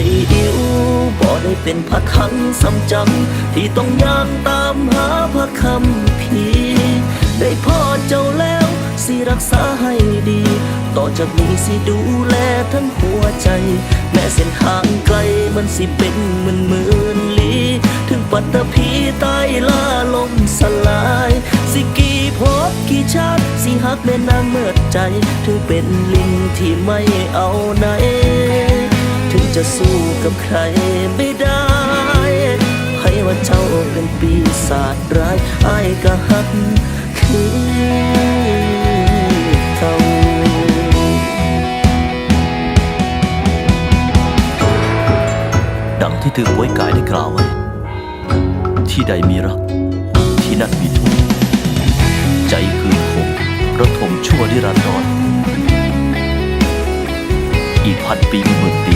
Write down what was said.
ยอิวบ่ได้เป็นพระคังสำจังที่ต้องย่างตามหาพระคำพีได้พ่อเจ้าแล้วสิรักษาให้ดี ต่อจากนี้สิดูแลทั้งหัวใจ แม้เส้นทางไกลมันสิเป็นหมื่นหมื่นลี้ ถึงปัตตภีใต้ล่าลมสลาย สิกี่พบกี่ชาติ สิหักแม่นางเมื่อใจ ถึงเป็นลิงที่ไม่เอาไหน สู้กับใครไม่ได้ให้ว่าเจ้าเป็นปีศาจร้ายไอ้ก็หักคือเก่าดังที่ถือไว้กายได้กล่าวไว้ ที่ใดมีรัก ที่นั่นมีทุกข์ใจคือคงระทมชั่วนิรันดรอีกพันปีหมื่นปี